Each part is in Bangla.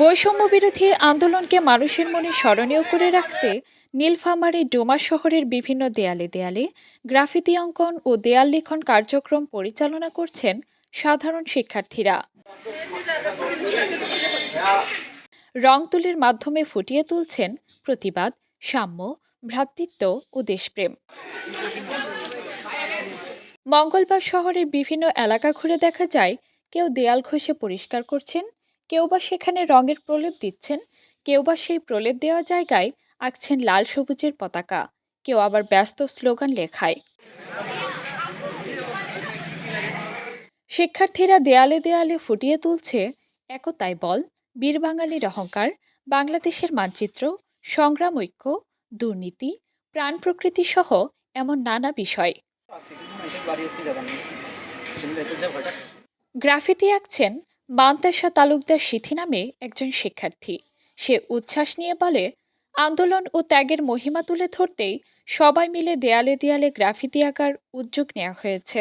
বৈষম্য বিরোধী আন্দোলনকে মানুষের মনে স্মরণীয় করে রাখতে নীলফামারী ডোমা শহরের বিভিন্ন দেয়ালে দেয়ালে গ্রাফিতি অঙ্কন ও দেয়াল লিখন কার্যক্রম পরিচালনা করছেন সাধারণ শিক্ষার্থীরা। রং তুলির মাধ্যমে ফুটিয়ে তুলছেন প্রতিবাদ, সাম্য, ভ্রাতৃত্ব ও দেশপ্রেম। মঙ্গলবার শহরের বিভিন্ন এলাকা ঘুরে দেখা যায়, কেউ দেয়াল ঘষে পরিষ্কার করছেন কেউ বা সেখানে রঙের প্রলেপ দিচ্ছেন, কেউ বা সেই প্রলেপ দেওয়া জায়গায় আঁকছেন লাল সবুজের পতাকা, কেউ আবার ব্যস্ত স্লোগান লেখায়। শিক্ষার্থীরা দেয়ালে দেয়ালে ফুটিয়ে তুলছে, একতাই বল, বীর বাঙালির অহংকার, বাংলাদেশের মানচিত্র, সংগ্রাম ঐক্য, দুর্নীতি, প্রাণ প্রকৃতি সহ এমন নানা বিষয়। গ্রাফিতি আঁকছেন মান্তাসা তালুকদার সিথি নামে একজন শিক্ষার্থী। সে উচ্ছ্বাস নিয়ে বলে আন্দোলন ও ত্যাগের মহিমা তুলে ধরতেই সবাই মিলে দেয়ালে দেয়ালে গ্রাফিতি আঁকার উদ্যোগ নেওয়া হয়েছে।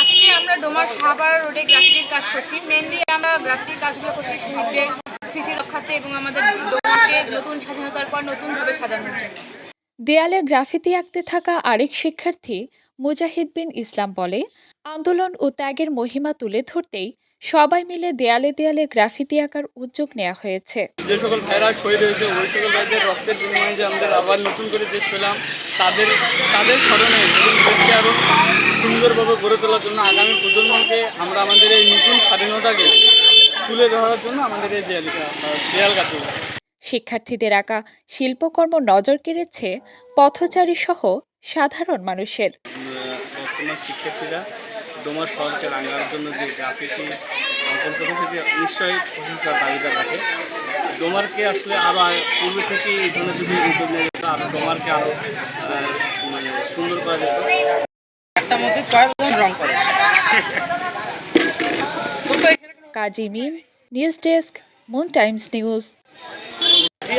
আজকে আমরা ডোমার সাহাবার রোডে গ্রাফিটির কাজ করছি। মেনলি আমরা গ্রাফিটির কাজগুলো করছি শহীদদের স্মৃতি রক্ষার্থে এবং আমাদের ডোমাকে নতুন স্বাধীনতার পর নতুনভাবে সাজানোর জন্য। দেয়ালে গ্রাফিতি আঁকতে থাকা আরেক শিক্ষার্থী মুজাহিদ বিন ইসলাম বলে আন্দোলন ও ত্যাগের মহিমা তুলে ধরতেই সবাই মিলে দেয়ালে দেয়ালে গ্রাফিতি আঁকার উদ্যোগ নেওয়া হয়েছে। যে সকল ভাইরা শহীদ হয়েছে ওই সকল ভাইদের রক্তের বিনিময়ে যে আমাদের আবার নতুন করে দেশ পেলাম তাদের তাদের স্মরণে দেশকে আরও সুন্দরভাবে গড়ে তোলার জন্য আগামী প্রজন্মকে আমরা আমাদের এই নতুন স্বাধীনতাকে তুলে ধরার জন্য আমাদের এই দেয়ালিকা দেয়াল কাছে শিক্ষার্থীদের আঁকা শিল্পকর্ম নজর কেড়েছে পথচারী সহ সাধারণ মানুষের। শিক্ষার্থীরা ডোমার শহরকে রাঙার জন্য যে গ্রাফিটি অঙ্কন করেছে যে নিশ্চয়ই প্রশংসার দাবিদার রাখে ডোমারকে আসলে আরও পূর্বে থেকে এই ধরনের যদি উদ্যোগ নেওয়া যেত আরও ডোমারকে আরও মানে সুন্দর করা যেত। একটা মধ্যে কয়েকজন রং করে। Kazi Mim news desk Moon Times news. এই